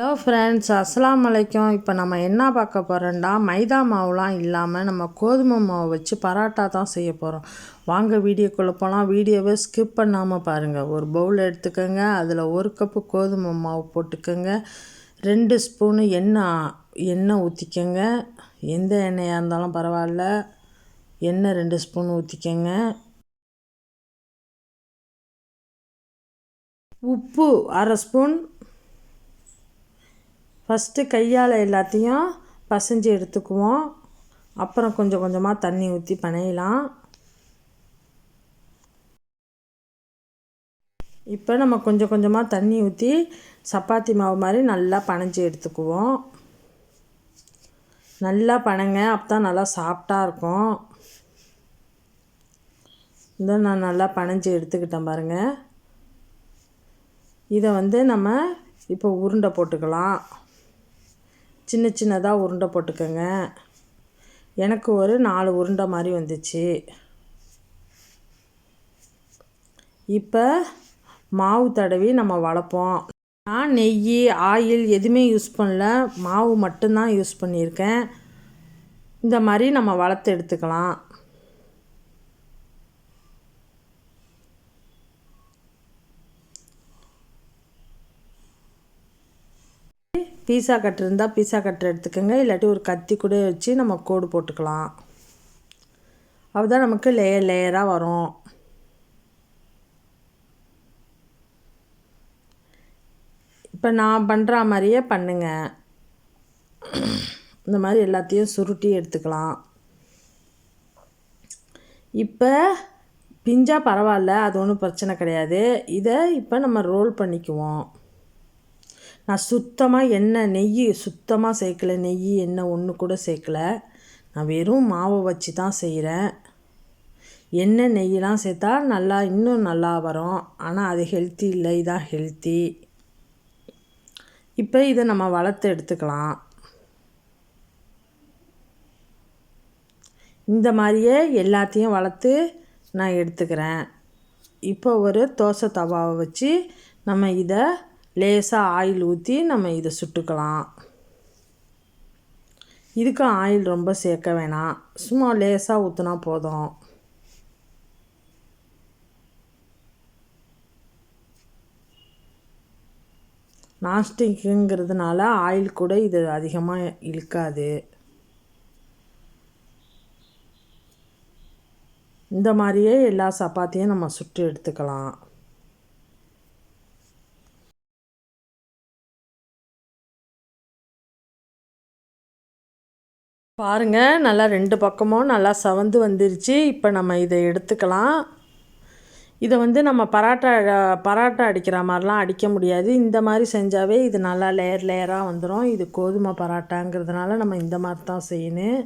Hello friends அஸ்லாம் வலைக்கம் இப்போ நம்ம என்ன பார்க்க போகிறோன்னா மைதா மாவுலாம் இல்லாமல் நம்ம கோதுமை மாவு வச்சு பரோட்டா தான் செய்ய போகிறோம் வாங்க வீடியோக்குள்ளே போகலாம் வீடியோவை ஸ்கிப் பண்ணாமல் பாருங்கள் ஒரு பவுல் எடுத்துக்கோங்க. அதில் ஒரு கப்பு கோதுமை மாவு போட்டுக்கோங்க. ரெண்டு ஸ்பூனு எண்ணெய் எண்ணெய் ஊற்றிக்கோங்க எந்த எண்ணெயாக இருந்தாலும் பரவாயில்ல. எண்ணெய் ரெண்டு ஸ்பூன் ஊற்றிக்கோங்க உப்பு அரை ஸ்பூன் ஃபஸ்ட்டு கையால் எல்லாத்தையும் பசைஞ்சு எடுத்துக்குவோம். அப்புறம் கொஞ்சம் கொஞ்சமாக தண்ணி ஊற்றி பனையலாம் இப்போ நம்ம கொஞ்சம் கொஞ்சமாக தண்ணி ஊற்றி சப்பாத்தி மாவு மாதிரி நல்லா பனைஞ்சி எடுத்துக்குவோம். நல்லா பனைங்க அப்போ தான் நல்லா சாஃப்டாக இருக்கும். இந்த நான் நல்லா பனைஞ்சி எடுத்துக்கிட்டேன் பாருங்கள் இதை வந்து நம்ம இப்போ உருண்டை போட்டுக்கலாம். சின்ன சின்னதாக உருண்டை போட்டுக்கோங்க. எனக்கு ஒரு நாலு உருண்டை மாதிரி வந்துச்சு. இப்போ மாவு தடவி நம்ம வளர்ப்போம். நான் நெய் ஆயில் எதுவுமே யூஸ் பண்ணல. மாவு மட்டும்தான் யூஸ் பண்ணியிருக்கேன். இந்த மாதிரி நம்ம வளர்த்து எடுத்துக்கலாம். பீஸா கட்டு இருந்தால் பீஸா கட்டர் எடுத்துக்கோங்க. இல்லாட்டி ஒரு கத்தி கூட வச்சு நம்ம கோடு போட்டுக்கலாம். அப்போதான் நமக்கு லேயர் லேயராக வரும். இப்போ நான் பண்ணுற மாதிரியே பண்ணுங்க. இந்த மாதிரி எல்லாத்தையும் சுருட்டி எடுத்துக்கலாம். இப்போ பிஞ்சா பரவாயில்ல அது ஒன்றும் பிரச்சனை கிடையாது. இதை இப்போ நம்ம ரோல் பண்ணிக்குவோம். நான் சுத்தமாக எண்ணெய் நெய் சுத்தமாக சேர்க்கல நெய் எண்ணெய் ஒன்று கூட சேர்க்கல நான் வெறும் மாவை வச்சு தான் செய்கிறேன் எண்ணெய் நெய்யெலாம் சேர்த்தா நல்லா இன்னும் நல்லா வரும். ஆனால் அது ஹெல்த்தி இல்லை இதான் ஹெல்த்தி இப்போ இதை நம்ம வளர்த்து எடுத்துக்கலாம். இந்த மாதிரியே எல்லாத்தையும் வளர்த்து நான் எடுத்துக்கிறேன். இப்போ ஒரு தோசை தவாவை வச்சு நம்ம இதை லேசாக ஆயில் ஊற்றி நம்ம இதை சுட்டுக்கலாம். இதுக்கும் ஆயில் ரொம்ப சேர்க்க வேணாம். சும்மா லேசாக ஊற்றினா போதும். நாஸ்டிக்குங்கிறதுனால ஆயில் கூட இது அதிகமாக இழுக்காது. இந்த மாதிரியே எல்லா சப்பாத்தியும் நம்ம சுட்டு எடுத்துக்கலாம். பாருங்கள் நல்லா ரெண்டு பக்கமும் நல்லா சவந்து வந்துருச்சு. இப்போ நம்ம இதை எடுத்துக்கலாம். இதை வந்து நம்ம பராட்டா பராட்டா அடிக்கிற மாதிரிலாம் அடிக்க முடியாது. இந்த மாதிரி செஞ்சாவே இது நல்லா லேயர் லேயராக வந்துடும் இது கோதுமை பராட்டாங்கிறதுனால நம்ம இந்த மாதிரி தான் செய்யணும்.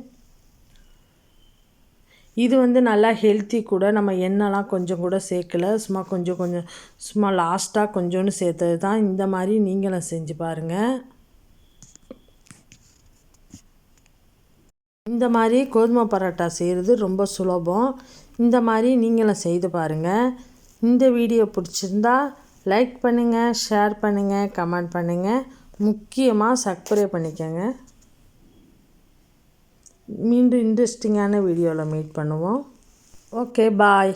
இது வந்து நல்லா ஹெல்த்தி கூட நம்ம எண்ணெய்லாம் கொஞ்சம் கூட சேர்க்கல. சும்மா கொஞ்சம் கொஞ்சம் சும்மா லாஸ்ட்டாக கொஞ்சோன்னு சேர்த்தது தான். இந்த மாதிரி நீங்களும் செஞ்சு பாருங்கள் இந்த மாதிரி கோதுமை பரோட்டா செய்கிறது ரொம்ப சுலபம். இந்த மாதிரி நீங்களும் செய்து பாருங்கள் இந்த வீடியோ பிடிச்சிருந்தா லைக் பண்ணுங்கள் ஷேர் பண்ணுங்கள் கமெண்ட் பண்ணுங்கள் முக்கியமாக சப்ஸ்கிரைப் பண்ணிக்கோங்க. மீண்டும் இன்ட்ரெஸ்டிங்கான வீடியோவில் மீட் பண்ணுவோம். Okay bye.